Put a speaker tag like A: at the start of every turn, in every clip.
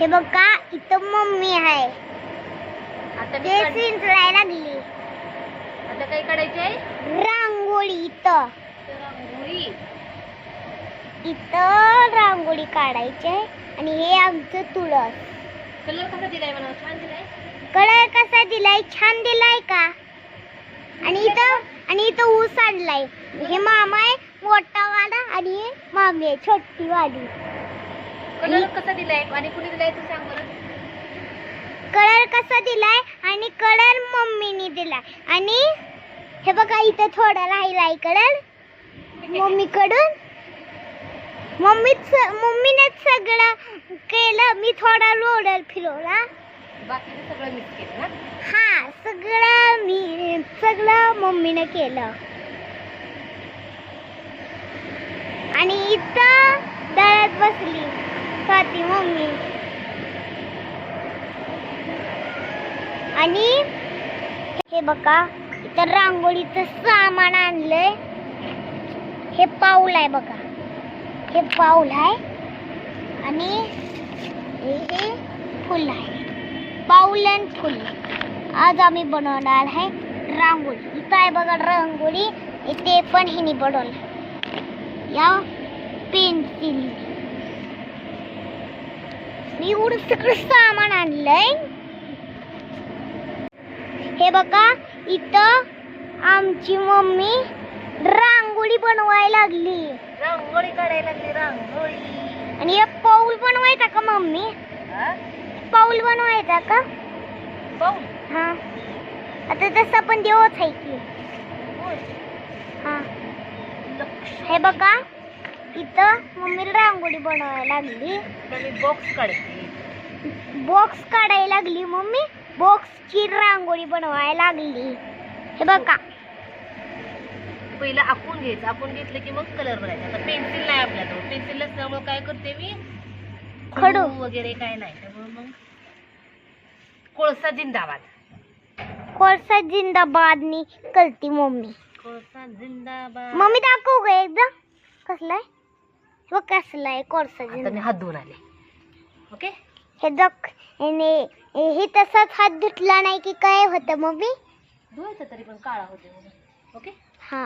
A: हे बघा इथं मम्मी आहे.
B: आता मी
A: ते
B: काढ-
A: लागली
B: आता काय काढायचे आहे
A: रांगोळी इथं.
B: रांगोळी?
A: इथं रांगोळी काढायची आहे आणि हे आमचं तुळस.
B: कलर कसा दिलाय मला छान दिलाय?
A: कलर कसा दिलाय? छान दिलाय का? आणि इथं आणि इथं ऊस आणलाय. हे मामा आहे मोठा वाला आणि हे मामी आहे छोटी वाली
B: कलर कसा दिलाय आणि कुणी दिलाय तू सांग बरं.
A: कलर कसा दिलाय आणि कलर मम्मीने दिलाय. आणि हे बघा इथं थोडा राहिलाय कलर. मम्मीकडून. मम्मीच मम्मीनेच सगळं केलं. मी थोडा रोडर फिरवला.
B: बाकीचं सगळं मिक्स केलं ना?
A: हा सगळं मी सगळं मम्मीने केलं. आणि इथं दळत बसली. खाती मम्मी. आणि हे बघा इथं रांगोळीचं सामान आणलंय. हे पाऊल आहे बघा. हे पाऊल आहे. आणि हे फुल आहे. पाऊल आणि फुल. आज आम्ही बनवणार आहे रांगोळी. इथं आहे बघा रांगोळी. इथे पण हिने बनवलं. या पेन्सिल मी एवढं सगळं सामान आणलंय. हे बघा इथं आमची मम्मी रांगोळी बनवायला लागली.
B: रांगोळी काढायला लागली रांगोळी.
A: आणि हे पाऊल बनवायचा का मम्मी? पाऊल बनवायचा का?
B: पाहू
A: हा. आता तसं पण देवच आहे की. हा. हे बघा इथं मम्मी रांगोळी बनवायला लागली.
B: बॉक्स काढते
A: बॉक्स काढायला लागली मम्मी बॉक्सची रांगोळी बनवायला लागली. हे बघा.
B: पहिलं आखून घ्यायचं. आखून घेतलं की मग कलर भरायचा आता पेन्सिल नाही आपल्याजवळ पेन्सिल नसल्यामुळे काय करते मी?
A: खडू.
B: वगैरे काय नाही. त्यामुळे मग कोळसा जिंदाबाद.
A: कोळसा जिंदाबादनी कलती मम्मी.
B: कोळसा जिंदाबाद.
A: मम्मी दाखवू ग एकदा. कसलाय? बघ कसलाय कोळसा
B: आता मी
A: जिंदा
B: हात धुवून आले. ओके?
A: हे जग हे तसाच हात धुतला नाही की काय होतं मम्मी?
B: धुवायचं तरी पण काळा होते ओके?
A: हा.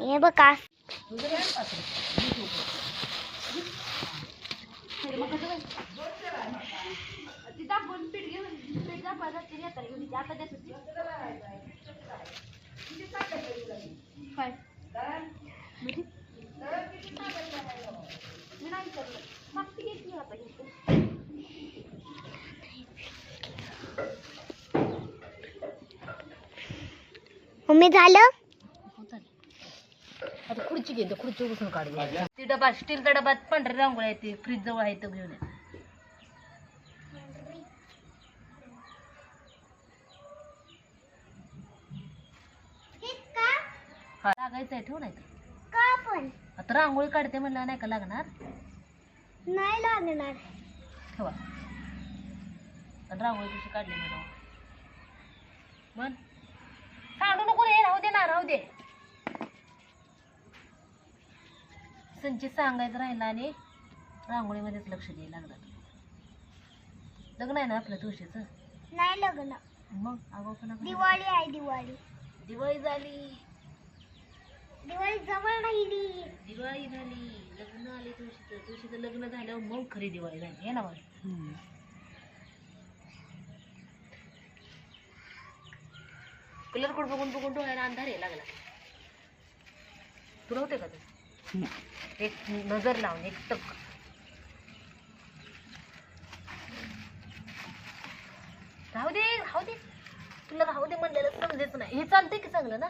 A: हे बघा
B: ती दाखवून पीठ घेऊन
C: पीठ ती येतात घेऊन येते.
B: आता देत
C: होती नाही आता
A: मम्मी झालं?
B: आता खुर्ची घेतो खुर्ची बसून काढू ती डबा स्टीलचा डबा पांढरी रांगोळी आहे ती फ्रीज जवळ आहे तो घेऊन या. हा लागायचं आहे ठेवू नाही तर.
A: का पण?
B: आता रांगोळी काढते म्हणलं नाही का लागणार?
A: नाही लागणार.
B: ठेवा. आणि रांगोळी कशी काढली म्हणून? मन दे. संचित सांगायचं राहिलं आणि रांगोळीमध्येच लक्ष द्यायला लागलं. लग्न आहे ना आपल्या तुळशीचं?
A: नाही लग्न.
B: मग? अगो पण
A: दिवाळी आहे दिवाळी.
B: दिवाळी झाली.
A: दिवाळी जवळ राहिली.
B: दिवाळी झाली. लग्न आले तुळशीचं. तुळशीचं लग्न झाल्यावर मग खरी दिवाळी झाली. हे ना मला कलर कोड बघून बघून डोळ्याला अंधार यायला लागला. तुला होते का ते? एक नजर लावून एक टक. राहू दे राहू दे. तुला राहू दे म्हणलेलं समजेच नाही. हे चालतंय की चांगलं ना?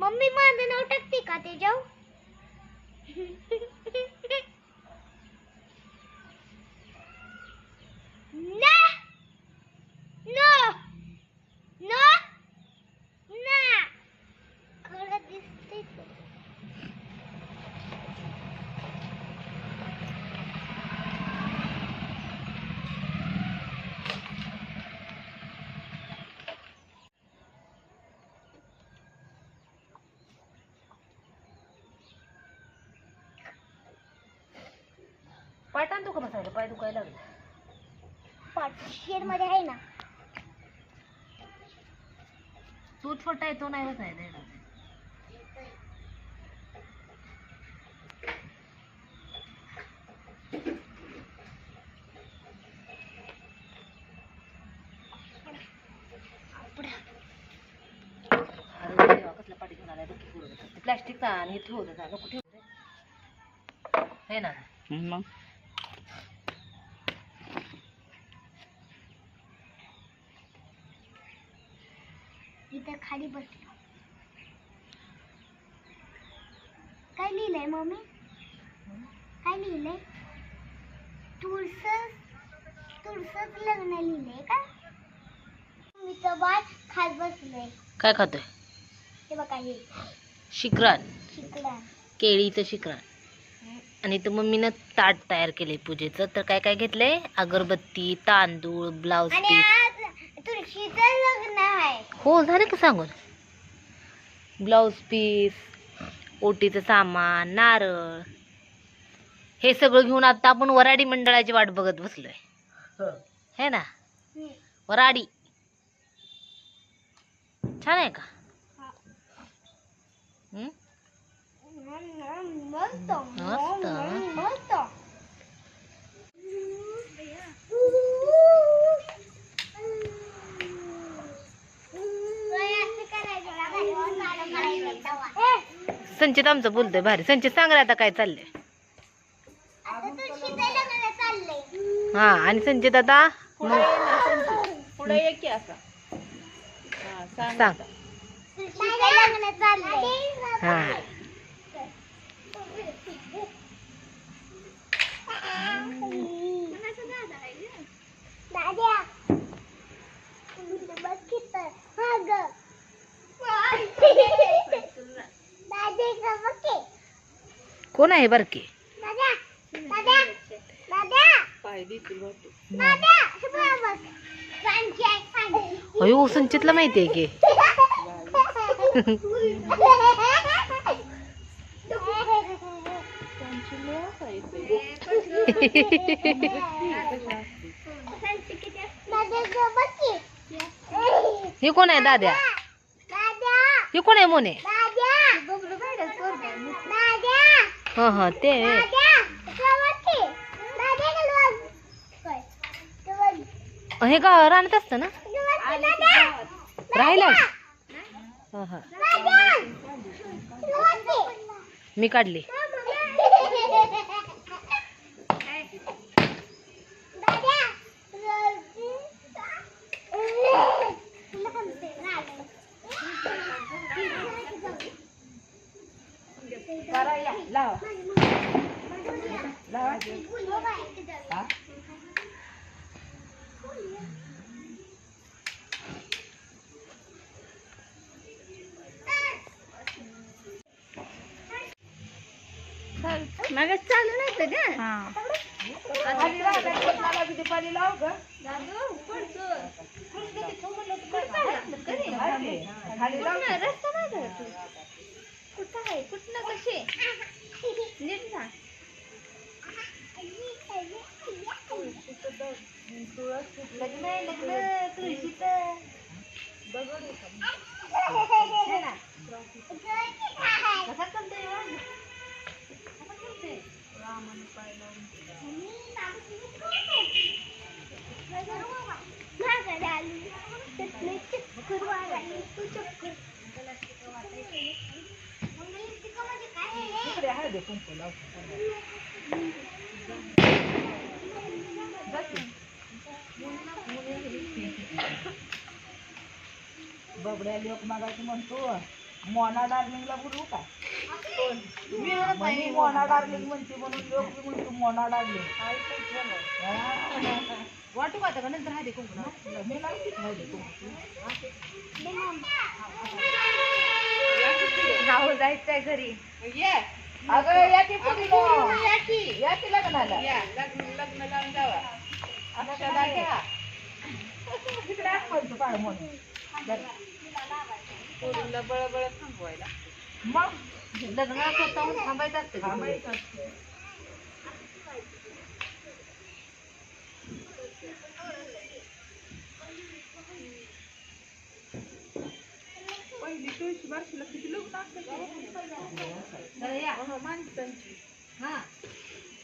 A: મમ્મી માં તને અટકતી કાતે જાઉં
B: पाय दुखायला लागले
A: पाचशेरमध्ये आहे ना
B: तो छोटा आहे तो नाही बसायला येणार. अरे देवा, कसला पाठी घेऊन आलाय बघ की पुढं. ते प्लास्टिकचा आणि ठेवलं जा नको ठेवू दे. हे ना
D: मग
A: इथं खाली बसलो काय लिहिलंय मम्मी? काय लिहिलंय? तुळसच तुळसच लग्न लिहिलंय का? मम्मीचं बाळ खात बसलंय.
B: काय खातोय?
A: हे बघा हे. शिकला
B: केळीचं शिकरान आणि तर मम्मीनं ताट तयार केले पूजेचं. तर काय काय घेतलंय? अगरबत्ती तांदूळ ब्लाऊज
A: आणि
B: पीस.
A: आज तुळशीचं लग्न आहे
B: हो झालं का सांगून? ब्लाऊज पीस ओटीचं सामान नारळ. हे सगळं घेऊन आता आपण वराडी मंडळाची वाट बघत बसलोय. हे. ना? वराडी छान आहे का? हं?
A: मस्त.
B: संचित आमचं बोलतोय भारी. संचित सांग रे आता काय चाललंय. हा आणि संचित आता
D: पुढे ये की असा हा, सांग.
B: हा.
A: दाद्या. बस की तर हा ग दादे का बघे
B: कोण आहे बारके
A: दाद्या दाद्या दाद्या
D: पाय देतील वाटतं.
A: दाद्या हे बघ बघ सांची आहे सांची
B: अयो संचितला माहिती आहे की
A: की.
B: हे कोण आहे दाद्या?
A: दाद्या
B: हे कोण आहे मोने
A: दाद्या दाद्या
B: हा हा ते. हे का राहत असतं ना. राहिलं हा हा. मी काढली.
D: करा या, लावा. लावा. हा?
A: मग चालू नव्हतं
D: बी ते पाणी लाव गं. खाली लाव की.
A: रस्ता नाही कुठं आहे कुठनं कसे नीट सांग लग्न आहे लग्न तुळशीचं है ना? कसा करतोय हो? कसा करतोय? माघारी आली. त्यातलं चक्कर मारायला. तू चक्कर.
D: इकडे हळदी कुंकू लाव. जा की. बबड्या लोक मागायचं म्हणतो. मोना डार्लिंगला बोलवू का? मोना डार्लिंग म्हणते म्हणून लोक म्हणतो मोना डार्लिंग.
B: वाटू का नंतर हळदी कुंकू
D: मी कुंकू.
B: नाव जायचंय घरी.
D: अगं या की पुढीला. या की लग्नाला अक्षदा घ्या. तिकडे आत पडतो पाय म्हणून. मग
B: लग्न स्वतःहून थांबायचं असतं?
D: थांबायचं असतं. तुळशी बारशीला किती लग्न असतं
B: जरा या.
D: माणसांची
B: हा.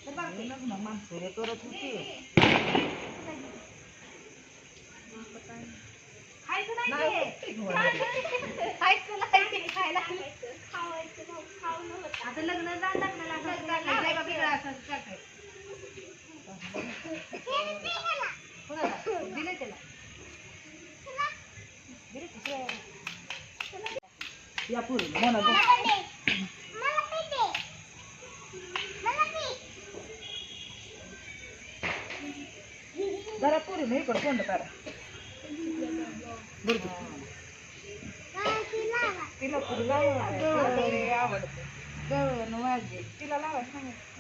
D: लग्न माणसं करत होती.
B: आता लग्न जा लग्नाला असं लग्नाला वेगळं असं टाकायचं. कोणाला? दिलंय त्याला
D: मोना जा. जरा पुरी नाही इकडं कोंड करा बरोबर तिला पुरी लावा आवडते. गवळण वाजते तिला लावा सांगा